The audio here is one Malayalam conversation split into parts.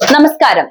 നമസ്കാരം.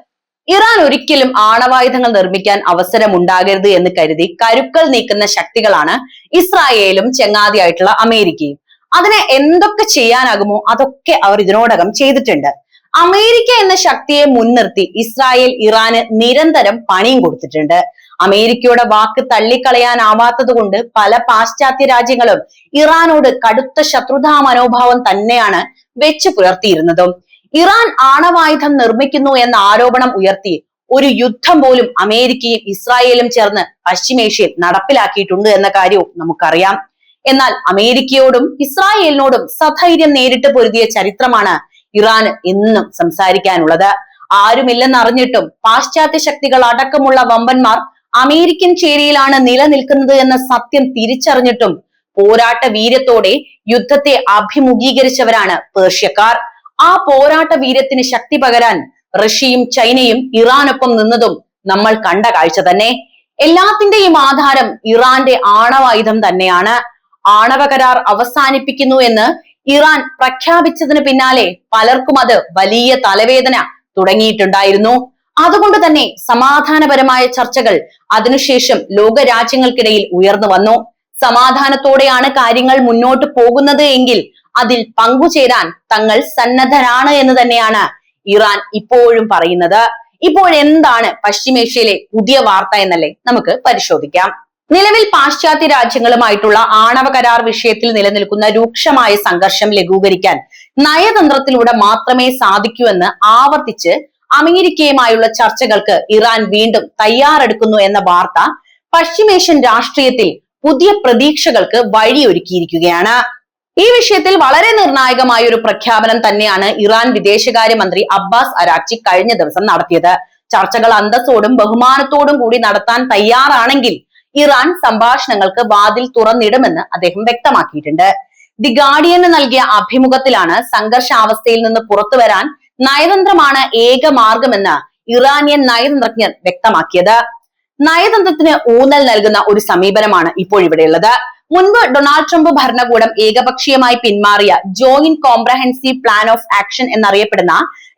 ഇറാൻ ഒരിക്കലും ആണവായുധങ്ങൾ നിർമ്മിക്കാൻ അവസരം ഉണ്ടാകരുത് എന്ന് കരുതി കരുക്കൾ നീക്കുന്ന ശക്തികളാണ് ഇസ്രായേലും ചെങ്ങാതിയായിട്ടുള്ള അമേരിക്കയും. അതിനെ എന്തൊക്കെ ചെയ്യാനാകുമോ അതൊക്കെ അവർ ഇതിനോടകം ചെയ്തിട്ടുണ്ട്. അമേരിക്ക എന്ന ശക്തിയെ മുൻനിർത്തി ഇസ്രായേൽ ഇറാന് നിരന്തരം പണിയും കൊടുത്തിട്ടുണ്ട്. അമേരിക്കയുടെ വാക്ക് തള്ളിക്കളയാനാവാത്തത് കൊണ്ട് പല പാശ്ചാത്യ രാജ്യങ്ങളും ഇറാനോട് കടുത്ത ശത്രുതാ മനോഭാവം തന്നെയാണ് വെച്ചു പുലർത്തിയിരുന്നതും. ഇറാൻ ആണവായുധം നിർമ്മിക്കുന്നു എന്ന ആരോപണം ഉയർത്തി ഒരു യുദ്ധം പോലും അമേരിക്കയും ഇസ്രായേലും ചേർന്ന് പശ്ചിമേഷ്യയിൽ നടപ്പിലാക്കിയിട്ടുണ്ട് എന്ന കാര്യവും നമുക്കറിയാം. എന്നാൽ അമേരിക്കയോടും ഇസ്രായേലിനോടും സധൈര്യം നേരിട്ട് പൊരുതിയ ചരിത്രമാണ് ഇറാന് എന്നും സംസാരിക്കാനുള്ളത്. ആരുമില്ലെന്നറിഞ്ഞിട്ടും പാശ്ചാത്യ ശക്തികൾ അടക്കമുള്ള വമ്പന്മാർ അമേരിക്കൻ ചേരിയിലാണ് നിലനിൽക്കുന്നത് എന്ന സത്യം തിരിച്ചറിഞ്ഞിട്ടും പോരാട്ട വീര്യത്തോടെ യുദ്ധത്തെ അഭിമുഖീകരിച്ചവരാണ് പേർഷ്യക്കാർ. ആ പോരാട്ട വീര്യത്തിന് ശക്തി പകരാൻ റഷ്യയും ചൈനയും ഇറാനൊപ്പം നിന്നതും നമ്മൾ കണ്ട കാഴ്ച തന്നെ. എല്ലാത്തിന്റെയും ആധാരം ഇറാന്റെ ആണവായുധം തന്നെയാണ്. ആണവ കരാർ അവസാനിപ്പിക്കുന്നു എന്ന് ഇറാൻ പ്രഖ്യാപിച്ചതിന് പിന്നാലെ പലർക്കും അത് വലിയ തലവേദന തുടങ്ങിയിട്ടുണ്ടായിരുന്നു. അതുകൊണ്ട് തന്നെ സമാധാനപരമായ ചർച്ചകൾ അതിനുശേഷം ലോക രാജ്യങ്ങൾക്കിടയിൽ ഉയർന്നു വന്നു. സമാധാനത്തോടെയാണ് കാര്യങ്ങൾ മുന്നോട്ട് പോകുന്നത് എങ്കിൽ അതിൽ പങ്കുചേരാൻ തങ്ങൾ സന്നദ്ധരാണ് എന്ന് തന്നെയാണ് ഇറാൻ ഇപ്പോഴും പറയുന്നത്. ഇപ്പോൾ എന്താണ് പശ്ചിമേഷ്യയിലെ പുതിയ വാർത്ത എന്നല്ലേ നമുക്ക് പരിശോധിക്കാം. നിലവിൽ പാശ്ചാത്യ രാജ്യങ്ങളുമായിട്ടുള്ള ആണവ കരാർ വിഷയത്തിൽ നിലനിൽക്കുന്ന രൂക്ഷമായ സംഘർഷം ലഘൂകരിക്കാൻ നയതന്ത്രത്തിലൂടെ മാത്രമേ സാധിക്കൂ എന്ന് ആവർത്തിച്ച് അമേരിക്കയുമായുള്ള ചർച്ചകൾക്ക് ഇറാൻ വീണ്ടും തയ്യാറെടുക്കുന്നു എന്ന വാർത്ത പശ്ചിമേഷ്യൻ രാഷ്ട്രീയത്തിൽ പുതിയ പ്രതീക്ഷകൾക്ക് വഴിയൊരുക്കിയിരിക്കുകയാണ്. ഈ വിഷയത്തിൽ വളരെ നിർണായകമായ ഒരു പ്രഖ്യാപനം തന്നെയാണ് ഇറാൻ വിദേശകാര്യമന്ത്രി അബ്ബാസ് അരാക്ചി കഴിഞ്ഞ ദിവസം നടത്തിയത്. ചർച്ചകൾ അന്തസ്സോടും ബഹുമാനത്തോടും കൂടി നടത്താൻ തയ്യാറാണെങ്കിൽ ഇറാൻ സംഭാഷണങ്ങൾക്ക് വാതിൽ തുറന്നിടുമെന്ന് അദ്ദേഹം വ്യക്തമാക്കിയിട്ടുണ്ട്. ദി ഗാർഡിയന് നൽകിയ അഭിമുഖത്തിലാണ് സംഘർഷാവസ്ഥയിൽ നിന്ന് പുറത്തു വരാൻ നയതന്ത്രമാണ് ഏക മാർഗമെന്ന് ഇറാനിയൻ നയതന്ത്രജ്ഞർ വ്യക്തമാക്കിയത്. നയതന്ത്രത്തിന് ഊന്നൽ നൽകുന്ന ഒരു സമീപനമാണ് ഇപ്പോൾ ഇവിടെയുള്ളത്. മുൻപ് ഡൊണാൾഡ് ട്രംപ് ഭരണകൂടം ഏകപക്ഷീയമായി പിന്മാറിയ joint comprehensive plan of action എന്നറിയപ്പെടുന്ന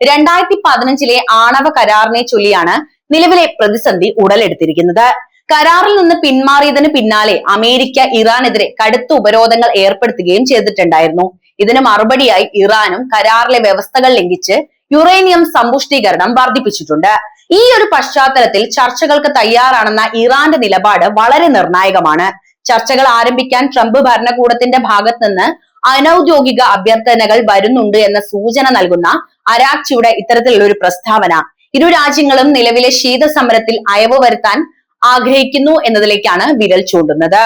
രണ്ടായിരത്തി പതിനഞ്ചിലെ ആണവ കരാറിനെ ചൊല്ലിയാണ് നിലവിലെ പ്രതിസന്ധി ഉടലെടുത്തിരിക്കുന്നത്. കരാറിൽ നിന്ന് പിന്മാറിയതിന് പിന്നാലെ അമേരിക്ക ഇറാനെതിരെ കടുത്ത ഉപരോധങ്ങൾ ഏർപ്പെടുത്തുകയും ചെയ്തിട്ടുണ്ടായിരുന്നു. ഇതിന് മറുപടിയായി ഇറാനും കരാറിലെ വ്യവസ്ഥകൾ ലംഘിച്ച് യുറേനിയം സമ്പുഷ്ടീകരണം വർദ്ധിപ്പിച്ചിട്ടുണ്ട്. ഈ ഒരു പശ്ചാത്തലത്തിൽ ചർച്ചകൾക്ക് തയ്യാറാണെന്ന ഇറാന്റെ നിലപാട് വളരെ നിർണായകമാണ്. ചർച്ചകൾ ആരംഭിക്കാൻ ട്രംപ് ഭരണകൂടത്തിന്റെ ഭാഗത്ത് നിന്ന് അനൌദ്യോഗിക അഭ്യർത്ഥനകൾ വരുന്നുണ്ട് എന്ന സൂചന നൽകുന്ന അരാക്ചിയുടെ ഇത്തരത്തിലുള്ള ഒരു പ്രസ്താവന. ഇരു രാജ്യങ്ങളും നിലവിലെ ശീതസമരത്തിൽ അയവ് വരുത്താൻ ആഗ്രഹിക്കുന്നു എന്നതിലേക്കാണ് വിരൽ ചൂണ്ടുന്നത്.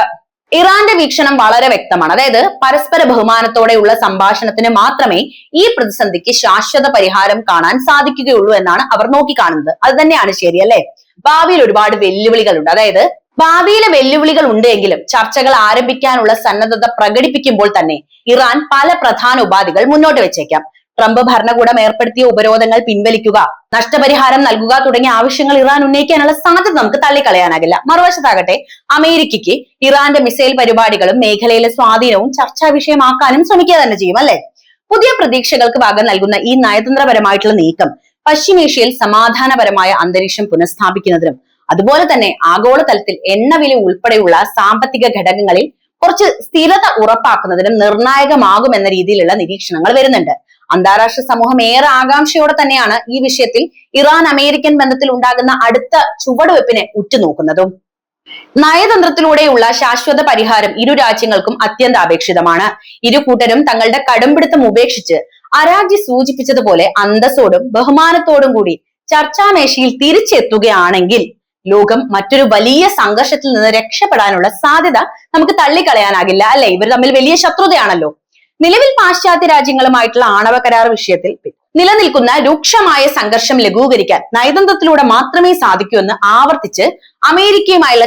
ഇറാന്റെ വീക്ഷണം വളരെ വ്യക്തമാണ്. അതായത് പരസ്പര ബഹുമാനത്തോടെയുള്ള സംഭാഷണത്തിന് മാത്രമേ ഈ പ്രതിസന്ധിക്ക് ശാശ്വത പരിഹാരം കാണാൻ സാധിക്കുകയുള്ളൂ എന്നാണ് അവർ നോക്കിക്കാണുന്നത്. അത് തന്നെയാണ് ശരി അല്ലെ? ഭാവിയിൽ ഒരുപാട് വെല്ലുവിളികളുണ്ട്. അതായത് ഭാവിയിലെ വെല്ലുവിളികൾ ഉണ്ടെങ്കിലും ചർച്ചകൾ ആരംഭിക്കാനുള്ള സന്നദ്ധത പ്രകടിപ്പിക്കുമ്പോൾ തന്നെ ഇറാൻ പല പ്രധാന ഉപാധികൾ മുന്നോട്ട് വെച്ചേക്കാം. ട്രംപ് ഭരണകൂടം ഏർപ്പെടുത്തിയ ഉപരോധങ്ങൾ പിൻവലിക്കുക നഷ്ടപരിഹാരം നൽകുക തുടങ്ങിയ ആവശ്യങ്ങൾ ഇറാൻ ഉന്നയിക്കാനുള്ള സാധ്യത നമുക്ക് തള്ളിക്കളയാനാകില്ല. മറുവശത്താകട്ടെ അമേരിക്കയ്ക്ക് ഇറാന്റെ മിസൈൽ പരിപാടികളും മേഖലയിലെ സ്വാധീനവും ചർച്ചാ വിഷയമാക്കാനും ശ്രമിക്കുക തന്നെ ചെയ്യും അല്ലെ? പുതിയ പ്രതീക്ഷകൾക്ക് വക നൽകുന്ന ഈ നയതന്ത്രപരമായിട്ടുള്ള നീക്കം പശ്ചിമേഷ്യയിൽ സമാധാനപരമായ അന്തരീക്ഷം പുനഃസ്ഥാപിക്കുന്നതിനും അതുപോലെ തന്നെ ആഗോളതലത്തിൽ എണ്ണവില ഉൾപ്പെടെയുള്ള സാമ്പത്തിക ഘടകങ്ങളിൽ കുറച്ച് സ്ഥിരത ഉറപ്പാക്കുന്നതിനും നിർണായകമാകും എന്ന രീതിയിലുള്ള നിരീക്ഷണങ്ങൾ വരുന്നുണ്ട്. അന്താരാഷ്ട്ര സമൂഹം ഏറെ ആകാംക്ഷയോടെ തന്നെയാണ് ഈ വിഷയത്തിൽ ഇറാൻ അമേരിക്കൻ ബന്ധത്തിൽ ഉണ്ടാകുന്ന അടുത്ത ചുവടുവെപ്പിനെ ഉറ്റുനോക്കുന്നതും. നയതന്ത്രത്തിലൂടെയുള്ള ശാശ്വത പരിഹാരം ഇരു രാജ്യങ്ങൾക്കും അത്യന്താപേക്ഷിതമാണ്. ഇരു കൂട്ടരും തങ്ങളുടെ കടുംപിടുത്തം ഉപേക്ഷിച്ച് അരാജി സൂചിപ്പിച്ചതുപോലെ അന്തസ്സോടും ബഹുമാനത്തോടും കൂടി ചർച്ചാമേശയിൽ തിരിച്ചെത്തുകയാണെങ്കിൽ ലോകം മറ്റൊരു വലിയ സംഘർഷത്തിൽ നിന്ന് രക്ഷപ്പെടാനുള്ള സാധ്യത നമുക്ക് തള്ളിക്കളയാനാകില്ല അല്ലെ? ഇവർ തമ്മിൽ വലിയ ശത്രുതയാണല്ലോ. നിലവിൽ പാശ്ചാത്യ രാജ്യങ്ങളുമായിട്ടുള്ള ആണവ കരാർ വിഷയത്തിൽ നിലനിൽക്കുന്ന രൂക്ഷമായ സംഘർഷം ലഘൂകരിക്കാൻ നയതന്ത്രത്തിലൂടെ മാത്രമേ സാധിക്കൂ എന്ന് ആവർത്തിച്ച് അമേരിക്കയുമായുള്ള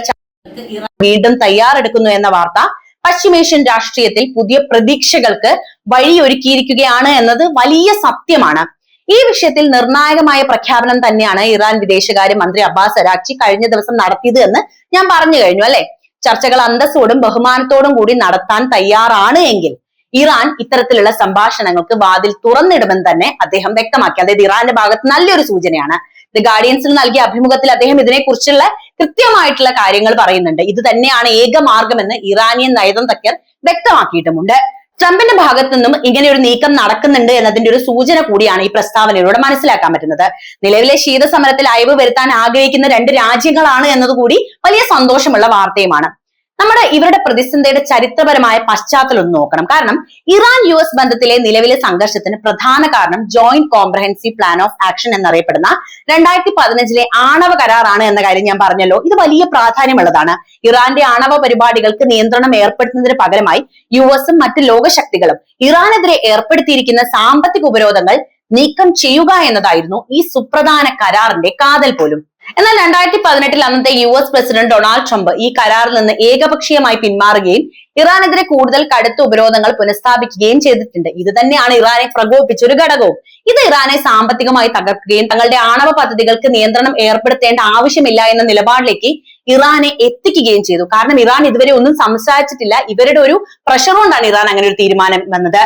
വീണ്ടും തയ്യാറെടുക്കുന്നു എന്ന വാർത്ത പശ്ചിമേഷ്യൻ രാഷ്ട്രീയത്തിൽ പുതിയ പ്രതീക്ഷകൾക്ക് വഴിയൊരുക്കിയിരിക്കുകയാണ് എന്നത് വലിയ സത്യമാണ്. ഈ വിഷയത്തിൽ നിർണായകമായ പ്രഖ്യാപനം തന്നെയാണ് ഇറാൻ വിദേശകാര്യ മന്ത്രി അബ്ബാസ് അരാക്ചി കഴിഞ്ഞ ദിവസം നടത്തിയത് എന്ന് ഞാൻ പറഞ്ഞു കഴിഞ്ഞു അല്ലെ? ചർച്ചകൾ അന്തസ്സോടും ബഹുമാനത്തോടും കൂടി നടത്താൻ തയ്യാറാണ് എങ്കിൽ ഇറാൻ ഇത്തരത്തിലുള്ള സംഭാഷണങ്ങൾക്ക് വാതിൽ തുറന്നിടുമെന്ന് തന്നെ അദ്ദേഹം വ്യക്തമാക്കി. അതായത് ഇറാന്റെ ഭാഗത്ത് നല്ലൊരു സൂചനയാണ്. ദ ഗാർഡിയൻസിൽ നൽകിയ അഭിമുഖത്തിൽ അദ്ദേഹം ഇതിനെക്കുറിച്ചുള്ള കൃത്യമായിട്ടുള്ള കാര്യങ്ങൾ പറയുന്നുണ്ട്. ഇത് തന്നെയാണ് ഏക മാർഗമെന്ന് ഇറാനിയൻ നയതന്ത്രജ്ഞർ വ്യക്തമാക്കിയിട്ടുമുണ്ട്. ട്രംപിന്റെ ഭാഗത്തു നിന്നും ഇങ്ങനെ ഒരു നീക്കം നടക്കുന്നുണ്ട് എന്നതിന്റെ ഒരു സൂചന കൂടിയാണ് ഈ പ്രസ്താവനയിലൂടെ മനസ്സിലാക്കാൻ പറ്റുന്നത്. നിലവിലെ ശീതസമരത്തിൽ അയവ് വരുത്താൻ ആഗ്രഹിക്കുന്ന രണ്ട് രാജ്യങ്ങളാണ് എന്നതുകൂടി വലിയ സന്തോഷമുള്ള വാർത്തയുമാണ്. നമ്മുടെ ഇവരുടെ പ്രതിസന്ധിയുടെ ചരിത്രപരമായ പശ്ചാത്തലം ഒന്ന് നോക്കണം. കാരണം ഇറാൻ യു എസ് ബന്ധത്തിലെ നിലവിലെ സംഘർഷത്തിന് പ്രധാന കാരണം joint comprehensive plan of action എന്നറിയപ്പെടുന്ന രണ്ടായിരത്തി പതിനഞ്ചിലെ ആണവ കരാറാണ് എന്ന കാര്യം ഞാൻ പറഞ്ഞല്ലോ. ഇത് വലിയ പ്രാധാന്യമുള്ളതാണ്. ഇറാന്റെ ആണവ പരിപാടികൾക്ക് നിയന്ത്രണം ഏർപ്പെടുത്തുന്നതിന് പകരമായി യു എസും മറ്റ് ലോകശക്തികളും ഇറാനെതിരെ ഏർപ്പെടുത്തിയിരിക്കുന്ന സാമ്പത്തിക ഉപരോധങ്ങൾ നീക്കം ചെയ്യുക എന്നതായിരുന്നു ഈ സുപ്രധാന കരാറിന്റെ കാതൽ പോലും. എന്നാൽ രണ്ടായിരത്തി പതിനെട്ടിൽ അന്നത്തെ U S president Donald Trump ഈ കരാറിൽ നിന്ന് ഏകപക്ഷീയമായി പിന്മാറുകയും ഇറാനെതിരെ കൂടുതൽ കടുത്ത ഉപരോധങ്ങൾ പുനഃസ്ഥാപിക്കുകയും ചെയ്തിട്ടുണ്ട്. ഇത് തന്നെയാണ് ഇറാനെ പ്രകോപിപ്പിച്ച ഒരു ഘടകവും. ഇത് ഇറാനെ സാമ്പത്തികമായി തകർക്കുകയും തങ്ങളുടെ ആണവ പദ്ധതികൾക്ക് നിയന്ത്രണം ഏർപ്പെടുത്തേണ്ട ആവശ്യമില്ല എന്ന നിലപാടിലേക്ക് ഇറാനെ എത്തിക്കുകയും ചെയ്തു. കാരണം ഇറാൻ ഇതുവരെ ഒന്നും സംസാരിച്ചിട്ടില്ല. ഇവരുടെ ഒരു പ്രഷർ കൊണ്ടാണ് ഇറാൻ അങ്ങനെ ഒരു തീരുമാനം വന്നത്.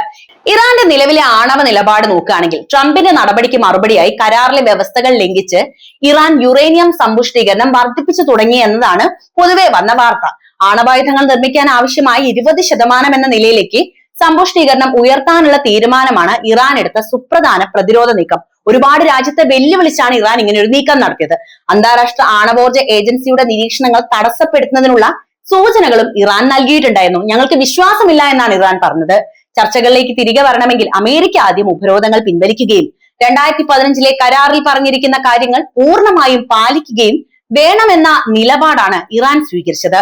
ഇറാന്റെ നിലവിലെ ആണവ നിലപാട് നോക്കുകയാണെങ്കിൽ ട്രംപിന്റെ നടപടിക്ക് മറുപടിയായി കരാറിലെ വ്യവസ്ഥകൾ ലംഘിച്ച് ഇറാൻ യുറേനിയം സമ്പുഷ്ടീകരണം വർദ്ധിപ്പിച്ചു തുടങ്ങി എന്നതാണ് പൊതുവെ വന്ന വാർത്ത. ആണവായുധങ്ങൾ നിർമ്മിക്കാൻ ആവശ്യമായ ഇരുപത് ശതമാനം എന്ന നിലയിലേക്ക് സമ്പുഷ്ടീകരണം ഉയർത്താനുള്ള തീരുമാനമാണ് ഇറാൻ എടുത്ത സുപ്രധാന പ്രതിരോധ നീക്കം. ഒരുപാട് രാജ്യത്തെ വെല്ലുവിളിച്ചാണ് ഇറാൻ ഇങ്ങനെ ഒരു നീക്കം നടത്തിയത്. അന്താരാഷ്ട്ര ആണവോർജ ഏജൻസിയുടെ നിരീക്ഷണങ്ങൾ തടസ്സപ്പെടുത്തുന്നതിനുള്ള സൂചനകളും ഇറാൻ നൽകിയിട്ടുണ്ടായിരുന്നു. ഞങ്ങൾക്ക് വിശ്വാസമില്ല എന്നാണ് ഇറാൻ പറഞ്ഞത്. ചർച്ചകളിലേക്ക് തിരികെ വരണമെങ്കിൽ അമേരിക്ക ആദ്യം ഉപരോധങ്ങൾ പിൻവലിക്കുകയും രണ്ടായിരത്തി പതിനഞ്ചിലെ കരാറിൽ പറഞ്ഞിരിക്കുന്ന കാര്യങ്ങൾ പൂർണമായും പാലിക്കുകയും വേണമെന്ന നിലപാടാണ് ഇറാൻ സ്വീകരിച്ചത്.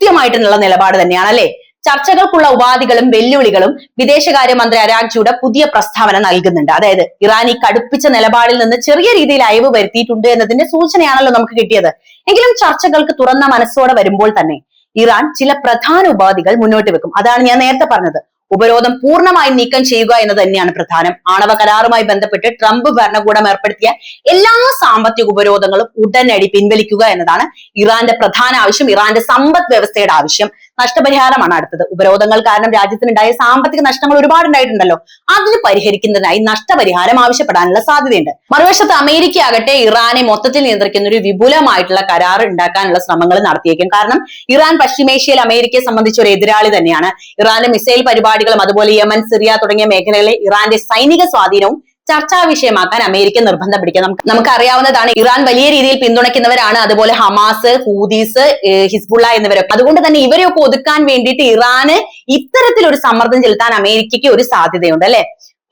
കൃത്യമായിട്ടുള്ള നിലപാട് തന്നെയാണ് അല്ലെ ചർച്ചകൾക്കുള്ള ഉപാധികളും വെല്ലുവിളികളും വിദേശകാര്യമന്ത്രി അരാഗ്ജിയുടെ പുതിയ പ്രസ്താവന നൽകുന്നുണ്ട്. അതായത് ഇറാൻ ഈ കടുപ്പിച്ച നിലപാടിൽ നിന്ന് ചെറിയ രീതിയിൽ അയവ് വരുത്തിയിട്ടുണ്ട് എന്നതിന്റെ സൂചനയാണല്ലോ നമുക്ക് കിട്ടിയത്. എങ്കിലും ചർച്ചകൾക്ക് തുറന്ന മനസ്സോടെ വരുമ്പോൾ തന്നെ ഇറാൻ ചില പ്രധാന ഉപാധികൾ മുന്നോട്ട് വെക്കും. അതാണ് ഞാൻ നേരത്തെ പറഞ്ഞത്. ഉപരോധം പൂർണമായും നീക്കം ചെയ്യുക എന്ന് തന്നെയാണ് പ്രധാനം. ആണവ കരാറുമായി ബന്ധപ്പെട്ട് ട്രംപ് ഭരണകൂടം ഏർപ്പെടുത്തിയ എല്ലാ സാമ്പത്തിക ഉപരോധങ്ങളും ഉടനടി പിൻവലിക്കുക എന്നതാണ് ഇറാന്റെ പ്രധാന ആവശ്യം ഇറാന്റെ സമ്പദ് വ്യവസ്ഥയുടെ ആവശ്യം. നഷ്ടപരിഹാരമാണ് അടുത്തത്. ഉപരോധങ്ങൾ കാരണം രാജ്യത്തിനുണ്ടായ സാമ്പത്തിക നഷ്ടങ്ങൾ ഒരുപാട് ഉണ്ടായിട്ടുണ്ടല്ലോ അതിന് പരിഹരിക്കുന്നതിനായി നഷ്ടപരിഹാരം ആവശ്യപ്പെടാനുള്ള സാധ്യതയുണ്ട്. മറുവശത്ത് അമേരിക്ക ആകട്ടെ ഇറാനെ മൊത്തത്തിൽ നിയന്ത്രിക്കുന്ന ഒരു വിപുലമായിട്ടുള്ള കരാർ ഉണ്ടാക്കാനുള്ള ശ്രമങ്ങൾ നടത്തിയേക്കും. കാരണം ഇറാൻ പശ്ചിമേഷ്യയിൽ അമേരിക്കയെ സംബന്ധിച്ച ഒരു എതിരാളി തന്നെയാണ്. ഇറാന്റെ മിസൈൽ പരിപാടികളും അതുപോലെ യമൻ സിറിയ തുടങ്ങിയ മേഖലകളിലെ ഇറാന്റെ സൈനിക സ്വാധീനവും ചർച്ചാ വിഷയമാക്കാൻ അമേരിക്ക നിർബന്ധം പിടിക്കുക നമുക്ക് അറിയാവുന്നതാണ് ഇറാൻ വലിയ രീതിയിൽ പിന്തുണയ്ക്കുന്നവരാണ്. അതുപോലെ ഹമാസ് ഹൂദീസ് ഹിസ്ബുള്ള എന്നിവരൊക്കെ. അതുകൊണ്ട് തന്നെ ഇവരെയൊക്കെ ഒതുക്കാൻ വേണ്ടിയിട്ട് ഇറാന് ഇത്തരത്തിലൊരു സമ്മർദ്ദം ചെലുത്താൻ അമേരിക്കയ്ക്ക് ഒരു സാധ്യതയുണ്ട് അല്ലെ?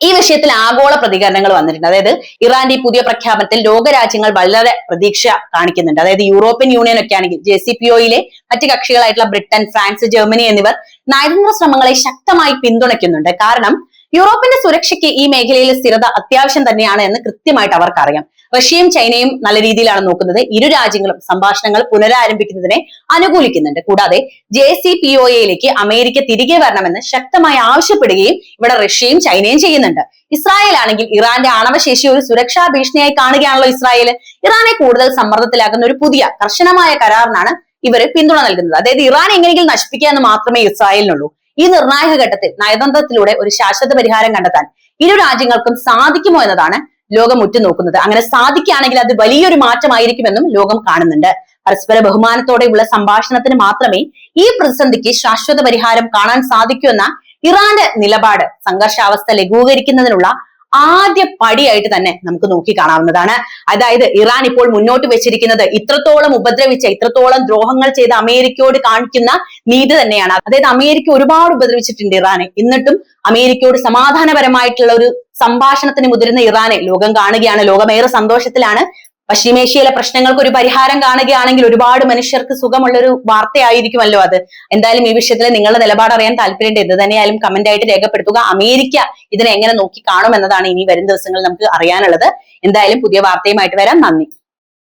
ഈ വിഷയത്തിൽ ആഗോള പ്രതികരണങ്ങൾ വന്നിട്ടുണ്ട്. അതായത് ഇറാന്റെ ഈ പുതിയ പ്രഖ്യാപനത്തിൽ ലോകരാജ്യങ്ങൾ വളരെ പ്രതീക്ഷ കാണിക്കുന്നുണ്ട്. അതായത് യൂറോപ്യൻ യൂണിയൻ ഒക്കെ ആണെങ്കിൽ ജെ സി പി ഒയിലെ മറ്റ് കക്ഷികളായിട്ടുള്ള ബ്രിട്ടൻ ഫ്രാൻസ് ജർമ്മനി എന്നിവർ നയതന്ത്ര ശ്രമങ്ങളെ ശക്തമായി പിന്തുണയ്ക്കുന്നുണ്ട്. കാരണം യൂറോപ്പിന്റെ സുരക്ഷയ്ക്ക് ഈ മേഖലയിലെ സ്ഥിരത അത്യാവശ്യം തന്നെയാണ് എന്ന് കൃത്യമായിട്ട് അവർക്കറിയാം. റഷ്യയും ചൈനയും നല്ല രീതിയിലാണ് നോക്കുന്നത്. ഇരു രാജ്യങ്ങളും സംഭാഷണങ്ങൾ പുനരാരംഭിക്കുന്നതിനെ അനുകൂലിക്കുന്നുണ്ട്. കൂടാതെ ജെ സി പി ഒ എയിലേക്ക് അമേരിക്ക തിരികെ വരണമെന്ന് ശക്തമായി ആവശ്യപ്പെടുകയും ഇവിടെ റഷ്യയും ചൈനയും ചെയ്യുന്നുണ്ട്. ഇസ്രായേൽ ആണെങ്കിൽ ഇറാന്റെ ആണവശേഷി ഒരു സുരക്ഷാ ഭീഷണിയായി കാണുകയാണല്ലോ ഇസ്രായേൽ ഇറാനെ കൂടുതൽ സമ്മർദ്ദത്തിലാക്കുന്ന ഒരു പുതിയ കർശനമായ കരാറിനാണ് ഇവർ പിന്തുണ നൽകുന്നത്. അതായത് ഇറാൻ എങ്ങനെയെങ്കിലും നശിപ്പിക്കുക എന്ന് മാത്രമേ ഇസ്രായേലിനുള്ളൂ. ഈ നിർണായക ഘട്ടത്തിൽ നയതന്ത്രത്തിലൂടെ ഒരു ശാശ്വത പരിഹാരം കണ്ടെത്താൻ ഇരു രാജ്യങ്ങൾക്കും സാധിക്കുമോ എന്നതാണ് ലോകം ഉറ്റുനോക്കുന്നത്. അങ്ങനെ സാധിക്കുകയാണെങ്കിൽ അത് വലിയൊരു മാറ്റമായിരിക്കുമെന്നും ലോകം കാണുന്നുണ്ട്. പരസ്പര ബഹുമാനത്തോടെയുള്ള സംഭാഷണത്തിന് മാത്രമേ ഈ പ്രതിസന്ധിക്ക് ശാശ്വത പരിഹാരം കാണാൻ സാധിക്കൂ എന്ന ഇറാന്റെ നിലപാട് സംഘർഷാവസ്ഥ ലഘൂകരിക്കുന്നതിനുള്ള ആദ്യ പടിയായിട്ട് തന്നെ നമുക്ക് നോക്കി കാണാവുന്നതാണ്. അതായത് ഇറാൻ ഇപ്പോൾ മുന്നോട്ട് വെച്ചിരിക്കുന്നത് ഇത്രത്തോളം ഉപദ്രവിച്ച ഇത്രത്തോളം ദ്രോഹങ്ങൾ ചെയ്ത അമേരിക്കയോട് കാണിക്കുന്ന നീതി തന്നെയാണ്. അതായത് അമേരിക്ക ഒരുപാട് ഉപദ്രവിച്ചിട്ടുണ്ട് ഇറാനെ. എന്നിട്ടും അമേരിക്കയോട് സമാധാനപരമായിട്ടുള്ള ഒരു സംഭാഷണത്തിന് മുതിരുന്ന ഇറാനെ ലോകം കാണുകയാണ്. ലോകമേറെ സന്തോഷത്തിലാണ്. പശ്ചിമേഷ്യയിലെ പ്രശ്നങ്ങൾക്ക് ഒരു പരിഹാരം കാണുകയാണെങ്കിൽ ഒരുപാട് മനുഷ്യർക്ക് സുഖമുള്ള ഒരു വാർത്തയായിരിക്കുമല്ലോ അത്. എന്തായാലും ഈ വിഷയത്തിൽ നിങ്ങളുടെ നിലപാട് അറിയാൻ താല്പര്യമുണ്ട്. എന്ത് തന്നെയായാലും കമന്റ് ആയിട്ട് രേഖപ്പെടുത്തുക. അമേരിക്ക ഇതിനെ എങ്ങനെ നോക്കി കാണും എന്നതാണ് ഇനി വരും ദിവസങ്ങളിൽ നമുക്ക് അറിയാനുള്ളത്. എന്തായാലും പുതിയ വാർത്തയുമായിട്ട് വരാം. നന്ദി.